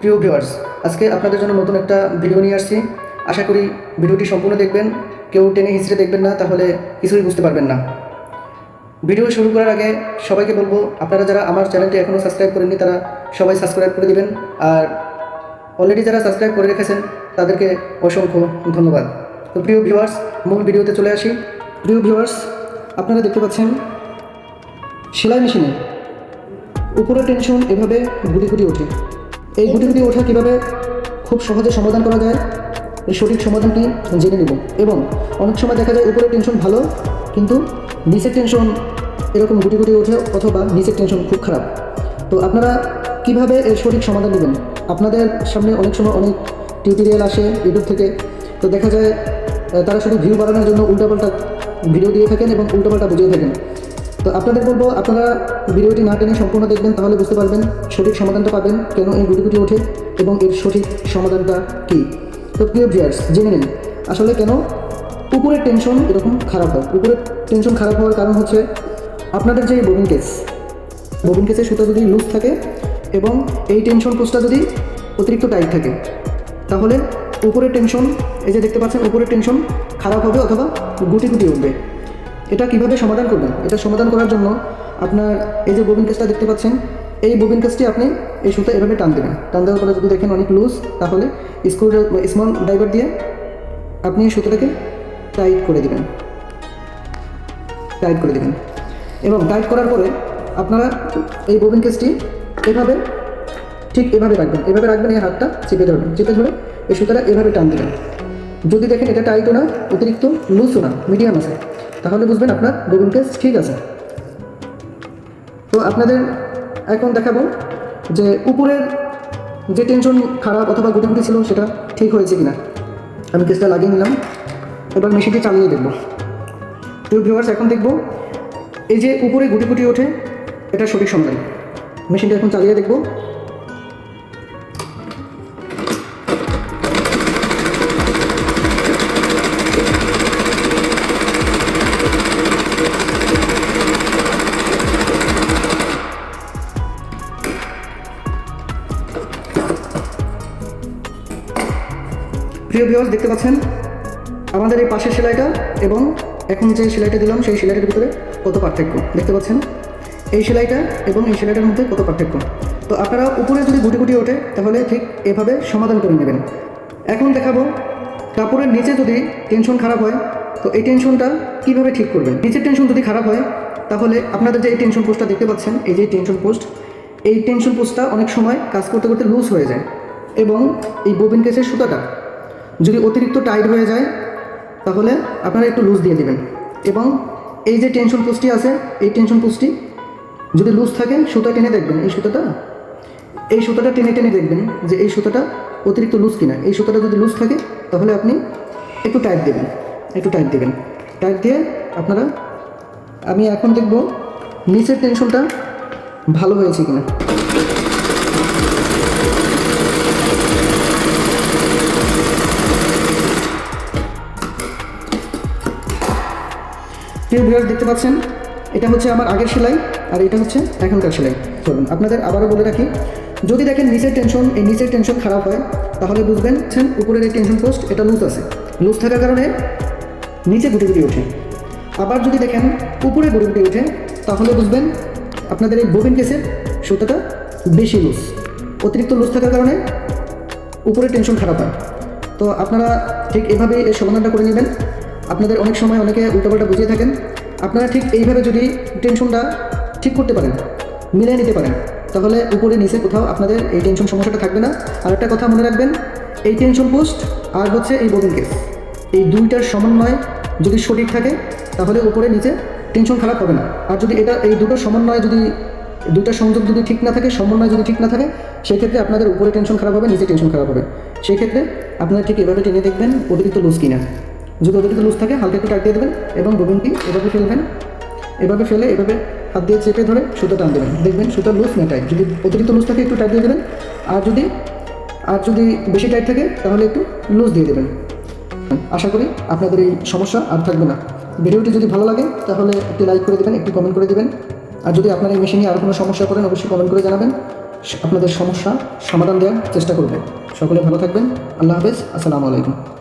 প্রিয় ভিউয়ার্স, আজকে আপনাদের জন্য নতুন একটা ভিডিও নিয়ে আসছি। আশা করি ভিডিওটি সম্পূর্ণ দেখবেন। কেউ টেনে হিসেবে দেখবেন না, তাহলে কিছুই বুঝতে পারবেন না। ভিডিও শুরু করার আগে সবাইকে বলব, আপনারা যারা আমার চ্যানেলটি এখনও সাবস্ক্রাইব করেননি, তারা সবাই সাবস্ক্রাইব করে দিবেন। আর অলরেডি যারা সাবস্ক্রাইব করে রেখেছেন, তাদেরকে অসংখ্য ধন্যবাদ। তো প্রিয় ভিউয়ার্স, মূল ভিডিওতে চলে আসি। প্রিয় ভিউয়ার্স, আপনারা দেখতে পাচ্ছেন, সেলাই মেশিনে উপরে টেনশন এভাবে গুটি গুটি ওঠে। এই গুটি গুটি ওঠা কীভাবে খুব সহজে সমাধান করা যায়? এই সঠিক সমাধানটি জেনে নেব। এবং অনেক সময় দেখা যায় উপরের টেনশন ভালো, কিন্তু নিচের টেনশন এরকম গুটি গুটি ওঠে অথবা নিচের টেনশন খুব খারাপ। তো আপনারা কীভাবে এর সঠিক সমাধান নেবেন? আপনাদের সামনে অনেক সময় অনেক টিউটোরিয়াল আসে ইউটিউব থেকে। তো দেখা যায় তারা শুধু ভিউ বাড়ানোর জন্য উল্টাপাল্টা ভিডিও দিয়ে থাকেন এবং উল্টাপাল্টা বুঝিয়ে থাকেন। তো আপনাদের বলব, আপনারা ভিডিওটি না টেনে সম্পূর্ণ দেখবেন, তাহলে বুঝতে পারবেন সঠিক সমাধানটা পাবেন, কেন এই গুটি গুটি ওঠে, এবং এর সঠিক সমাধানটা কী? তো প্রিয় ভিউয়ার্স জেনে নিন, আসলে কেন উপরের টেনশন এরকম খারাপ হয়? উপরের টেনশন খারাপ হওয়ার কারণ হচ্ছে আপনাদের যে ববিন কেস ববিন কেসের সুতা যদি লুজ থাকে, এবং এই টেনশন পোস্টটা যদি অতিরিক্ত টাইট থাকে, তাহলে উপরের টেনশন এই যে দেখতে পাচ্ছেন, উপরের টেনশন খারাপ হবে অথবা গুটি গুটি উঠবে। এটা কীভাবে সমাধান করবেন? এটা সমাধান করার জন্য আপনার এই যে ববিন কেসটা দেখতে পাচ্ছেন, এই ববিন কেসটি আপনি এই সুতা এভাবে টান দেবেন। টান দেওয়ার পরে যদি দেখেন অনেক লুজ তাহলে স্ক্রু স্মল ড্রাইভার দিয়ে আপনি এই সুতোটাকে টাইট করে দেবেন। টাইট করে দেবেন। এবং টাইট করার পরে আপনারা এই ববিন কেসটি এভাবে ঠিক এভাবে রাখবেন। এভাবে রাখবেন, এই হাতটা চেপে ধরবেন। চেপে ধরে এই সুতোটা এভাবে টান দেবেন। যদি দেখেন এটা টাইটও না, অতিরিক্ত লুজও না মিডিয়াম আছে। তাহলে বুঝবেন আপনার ববিন কেস ঠিক আছে। তো আপনাদের এখন দেখাবো যে উপরের যে টেনশন খারাপ অথবা গুটি গুটি ছিল সেটা ঠিক হয়েছে কিনা। আমি কেসটা লাগিয়ে নিলাম। এবার মেশিনটি চালিয়ে দেখব। প্রিয় ভিউয়ার্স এখন দেখব এই যে উপরে গুটি গুটি ওঠে, এটা সঠিক সমাধান মেশিনটা এখন চালিয়ে দেখব। প্রিয় ভিউয়ার্স দেখতে পাচ্ছেন? আমাদের এই পাশের সেলাইটা এবং এখন যে সেলাইটা দিলাম, সেই সেলাইটার ভিতরে কত পার্থক্য? দেখতে পাচ্ছেন? এই সেলাইটা এবং এই সেলাইটার মধ্যে কত পার্থক্য? তো আপনারা উপরে যদি গুটি গুটি ওঠে, তাহলে ঠিক এভাবে সমাধান করে নেবেন। এখন দেখাবো, কাপড়ের নিচে যদি টেনশন খারাপ হয়, তো এই টেনশনটা কীভাবে ঠিক করবেন? নিচের টেনশন যদি খারাপ হয়, তাহলে আপনাদের যে এই টেনশন পোস্টটা দেখতে পাচ্ছেন, এই যে টেনশন পোস্ট এই টেনশন পোস্টটা অনেক সময় কাজ করতে করতে লুজ হয়ে যায় এবং এই ববিন কেসের সুতাটা যদি অতিরিক্ত টাইট হয়ে যায়, তাহলে আপনারা একটু লুজ দিয়ে দেবেন। এবং এই যে টেনশন পুষ্টি আছে, এই টেনশন পুষ্টি যদি লুজ থাকে, সুতা টেনে দেখবেন। এই সুতাটা? এই সুতাটা টেনে টেনে দেখবেন যে এই সুতাটা অতিরিক্ত লুজ কিনা। এই সুতাটা যদি লুজ থাকে, তাহলে আপনি একটু টাইট দেবেন। একটু টাইট দেবেন। টাইট দিয়ে আপনারা, আমি এখন দেখব নিচের টেনশনটা ভালো হয়েছে কিনা। প্রিয় ভিউয়ার্স দেখতে পাচ্ছেন? এটা হচ্ছে আমার আগের সেলাই, আর এটা হচ্ছে এখনকার সেলাই। চলুন আপনাদের আবারও বলে রাখি, যদি দেখেন নিচের টেনশন এই নিচের টেনশন খারাপ হয়, তাহলে বুঝবেন উপরের এই টেনশন পোস্ট এটা লুজ আছে। লুজ থাকার কারণে নিচে গুটি গুটি ওঠে। আবার যদি দেখেন উপরে গুটি গুটি ওঠে, তাহলে বুঝবেন আপনাদের এই ববিন কেসের সুতাটা বেশি লুজ অতিরিক্ত লুজ থাকার কারণে উপরে টেনশন খারাপ হয়। তো আপনারা ঠিক এভাবে এর সমাধানটা করে নেবেন। আপনাদের অনেক সময় অনেকে উল্টোপাল্টা বুঝিয়ে থাকেন। আপনারা ঠিক এইভাবে যদি টেনশনটা ঠিক করতে পারেন মিলিয়ে নিতে পারেন, তাহলে উপরে নিচে কোথাও আপনাদের এই টেনশন সমস্যাটা থাকবে না। আর একটা কথা মনে রাখবেন, এই টেনশন পোস্ট আর হচ্ছে এই বোবিন কেস, এই দুইটার সমন্বয় যদি সঠিক থাকে, তাহলে উপরে নিচে টেনশন খারাপ হবে না। আর যদি এটা, এই দুটো সমন্বয় যদি, দুইটা সংযোগ যদি ঠিক না থাকে, সমন্বয় যদি ঠিক না থাকে, সেক্ষেত্রে আপনাদের উপরে টেনশন খারাপ হবে, নিচে টেনশন খারাপ হবে। সেক্ষেত্রে আপনারা ঠিক এভাবে টেনে দেখবেন অতিরিক্ত লুজ কিনা। যদি অতিরিক্ত লুজ থাকে, হালকা একটু টাইট দিয়ে দেবেন এবং ববিনটি এভাবে ফেলবেন। এভাবে ফেলে, এভাবে হাত দিয়ে চেপে ধরে সুতো টান দেবেন। দেখবেন সুতো লুজ না টাইট যদি অতিরিক্ত লুজ থাকে একটু টাইট দিয়ে দেবেন। আর যদি আর যদি বেশি টাইট থাকে, তাহলে একটু লুজ দিয়ে দেবেন। আশা করি আপনাদের এই সমস্যা আর থাকবে না। ভিডিওটি যদি ভালো লাগে, তাহলে একটি লাইক করে দেবেন, একটি কমেন্ট করে দেবেন। আর যদি আপনার এই মেশিনে আর কোনো সমস্যা করেন, অবশ্যই কমেন্ট করে জানাবেন। আপনাদের সমস্যা সমাধান দেওয়ার চেষ্টা করবেন সকলে ভালো থাকবেন। আল্লাহ হাফেজ। আসসালামু আলাইকুম।